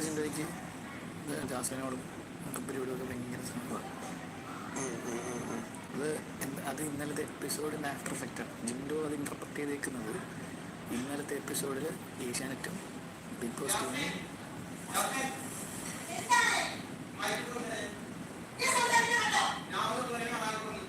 Director ചിന്തയ്ക്ക് ജാസ്മിനോടും പരിപാടിയൊക്കെ ഭയങ്കര സംഭവമാണ് അത് അത് ഇന്നലത്തെ എപ്പിസോഡിന്റെ ആഫ്റ്റർ എഫക്റ്റാണ് ജിൻഡോ അത് ഇന്റർപ്രറ്റ് ചെയ്തേക്കുന്നത് ഇന്നലത്തെ എപ്പിസോഡിൽ ഏഷ്യാനെറ്റും ബിഗ് ബോസ് ടൂണി ഇന്നത്തെ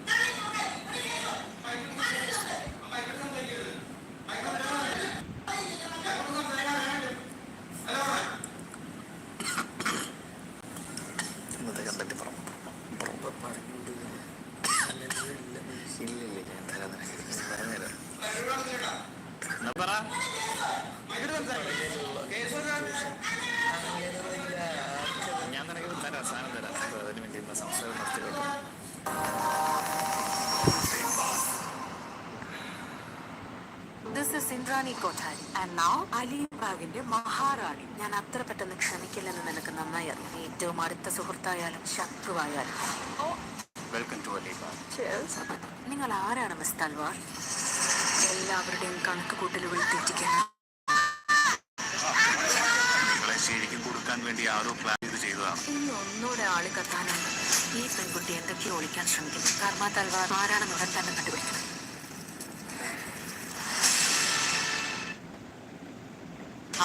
ഞാൻ നിനക്ക് തരാം സാധനം തരാം അതിന് വേണ്ടി സംസാരം നിർത്തിക്കോട്ടെ this is Indrani Kothari and now അലിബാഗിന്റെ മഹാറാണി ഞാൻ അത്ര പെട്ടെന്ന് ക്ഷമിക്കില്ലെന്ന് നിനക്ക് നന്നായി അറിയാം. ഏറ്റവും അടുത്ത സുഹൃത്തായാലും ശത്രുവായാലും. Welcome to അലീബാഗ്. നിങ്ങൾ ആരാണ് മിസ് തൽവാർ? എല്ലാവരുടെയും കണക്ക് കൂട്ടലുകൾ നിങ്ങളെ ശരിക്കും കൊടുക്കാൻ വേണ്ടി ആരോ പ്ലാൻ ചെയ്ത് ചെയ്തതാണ് ഇനി ഒന്നുകൂടെ ആളി കത്താനുണ്ട് ഈ പെൺകുട്ടി എന്തൊക്കെയോ ഒളിക്കാൻ ശ്രമിക്കുന്നു. കർമ്മ തൽവാർ ആരാണെന്ന് തന്നെ കണ്ടുപിടിക്കണം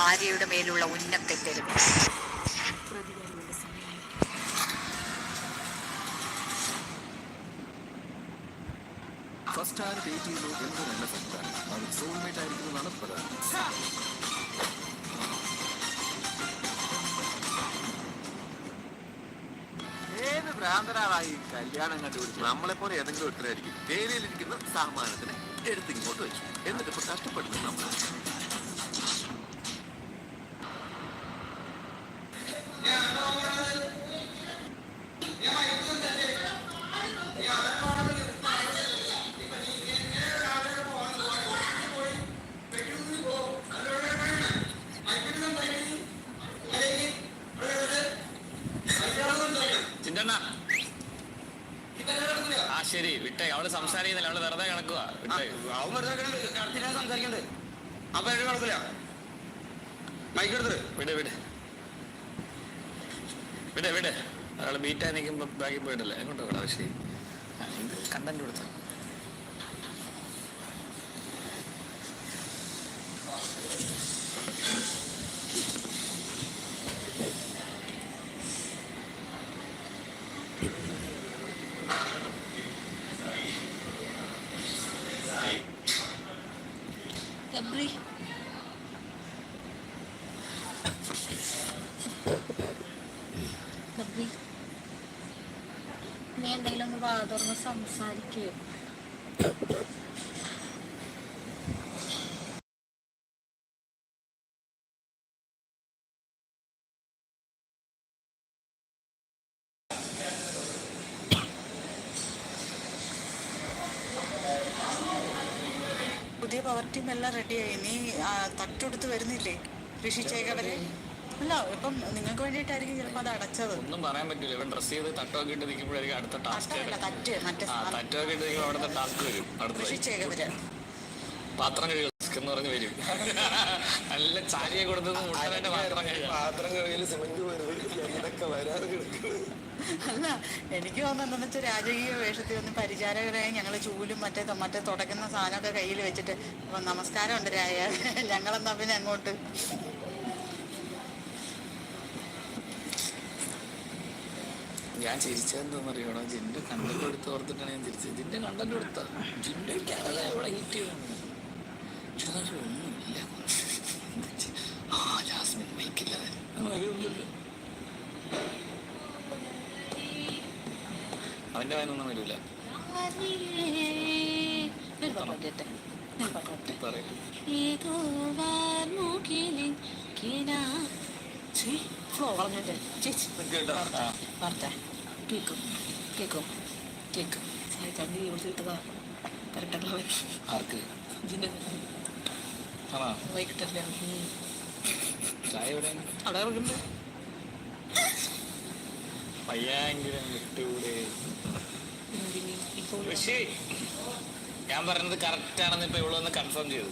ആര്യയുടെ മേലുള്ള ഉന്നത്തെറ്റരുത് പ്രതികാരിയുടെ ഫസ്റ്റ് ആര് ഡേറ്റ് ചെയ്തു എന്ന് നല്ല ഫക്റ്റാണ് അത് സോൾമേറ്റ് ആയിരിക്കുന്നതാണ് പ്രധാനം. ഏത് ഭ്രാന്തരാളായി കല്യാണം കണ്ടുപിടിച്ചു നമ്മളെ പോലെ ഏതെങ്കിലും ഒരുത്തരായിരിക്കും ഏരിയയിലിരിക്കുന്ന സാമാനത്തിന് എടുത്തിങ്ങോട്ട് വെച്ചു. എന്നിട്ട് ഇപ്പൊ കഷ്ടപ്പെടുന്നു നമ്മൾ ചിന്തണ്ണ ആ ശരി വിട്ടേ അവൾ സംസാരിക്കുന്നില്ല. അവൾ വെറുതെ കിടക്കുക അവൻ വെറുതെ കടത്തിനാ സംസാരിക്കണ്ട്? അപ്പൊ എഴുതി കുഴപ്പമില്ല മൈക്ക് വിട് വിട്. വിട് വിട്. ഒരാൾ ബീറ്റായി നിൽക്കുമ്പോൾ ബാക്കി പോയിട്ടല്ലേ? എങ്ങോട്ട് വിടാം ശരി? കണ്ടന്റ് കൊടുത്ത കണ്ടന്റ് കൊടുത്ത. ഗബ്രി ഗബ്രി നീ എന്തെങ്കിലും ഒന്ന് വാ തുറന്ന് സംസാരിക്കേ. പുതിയ പവർ ടീം എല്ലാം റെഡിയായി നീ തട്ടെടുത്ത് വരുന്നില്ലേ? ഋഷിച്ചേകവരെ അല്ല ഇപ്പം നിങ്ങൾക്ക് വേണ്ടിയിട്ടായിരിക്കും ചിലപ്പോൾ അത് അടച്ചത്. ഒന്നും പറയാൻ പറ്റില്ല ഇവൻ ഡ്രസ് ചെയ്ത് തട്ടൊക്കെ ഇട്ട് നിൽക്കുമ്പോഴായിരിക്കും അടുത്ത ടാസ്ക് തറ്റ് മറ്റേ ആ തട്ടമൊക്കെ ഇട്ട് നിൽക്കുമ്പോൾ അവിടുത്തെ ടാസ്ക് വരും. അടുത്ത ഋഷിച്ചേകവര് പാത്രം കഴുകുക എന്ന് പറഞ്ഞ് വരും. നല്ല ചാരിയെ കൊടുത്തത് മുട്ടനായിട്ട് പാത്രം കഴുകാം പാത്രം കഴുകൽ സിമന്റ് വരുന്നത് എന്തൊക്കെ വരാതെ കിടക്കുന്നത് അല്ല എനിക്ക് തോന്നുന്നത് എന്താണെന്ന് വെച്ചാൽ രാജകീയ വേഷത്തിൽ ഒന്ന് പരിചാരകരായി ഞങ്ങൾ ചൂലും മറ്റേ മറ്റേ തുടക്കുന്ന സാധനമൊക്കെ കയ്യിൽ വെച്ചിട്ട് അപ്പം നമസ്കാരം ഉണ്ട് രായ ഞങ്ങളെന്നാ പിന്നെ അങ്ങോട്ട്. ഞാൻ ചിരിച്ചതെന്താന്ന് അറിയണോ ജിന്റെ കണ്ടന്റ് എടുത്ത് ഓർത്തിട്ടാണ് ഞാൻ ചിരിച്ചത്. ജിന്റെ കണ്ടന്റ് എടുത്ത. ജിന്റെ കഥ എവിടെ ഹിറ്റ് ചെയ്യണം ഒന്നുമില്ല ചേച്ചി ആ വരില്ല കേക്കും കേക്കും കേക്കും തണ്ണി കൊടുത്ത് കിട്ടതാ കറക്റ്റായിട്ടുള്ള ആർക്ക്? ഇതിന്റെ ആണോ? വൈകിട്ടല്ലേ ചായ എവിടെ? അവിടെ പയ്യാങ്കിലും വിട്ടുകൂടെ. ഋഷി ഞാൻ പറഞ്ഞത് കറക്റ്റ് ആണെന്ന് ഇപ്പൊ ഇവളൊന്ന് കൺഫേം ചെയ്തു.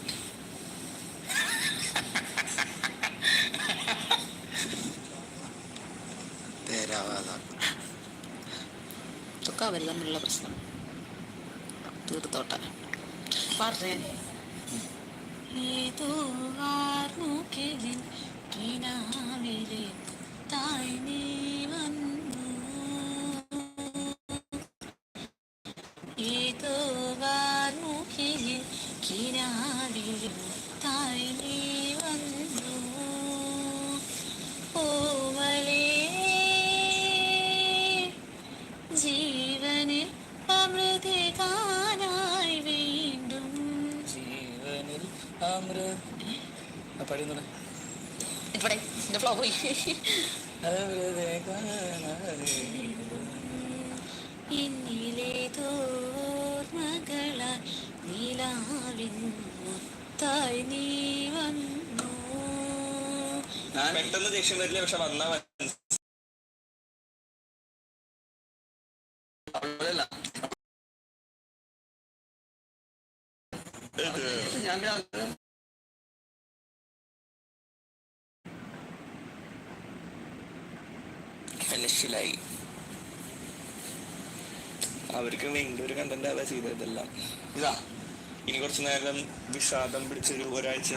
ഇതൊക്കെ പ്രശ്നം. തീർത്തോട്ടെ. പറഞ്ഞേ. ഏതോ ആർമൂക്കിലിൻ ജീവനിൽ അമൃത് പാടിയൊന്നുകൂടെ ഇവിടെ എന്റെ ഫ്ലോ പോയി. എന്നിലേതോ ഓർമ്മകള നിലാവിൻ മുത്തായി നീ വന്നു. പെട്ടെന്ന് ദേഷ്യം വരില്ല പക്ഷെ വന്നാ മനസ്സിലായി അവർക്ക് വേണ്ട ഒരു കണ്ടന്റ് ആവാ ചെയ്തതെല്ലാം. ഇതാ ഇനി കുറച്ചു നേരം വിഷാദം പിടിച്ചൊരു ഒരാഴ്ച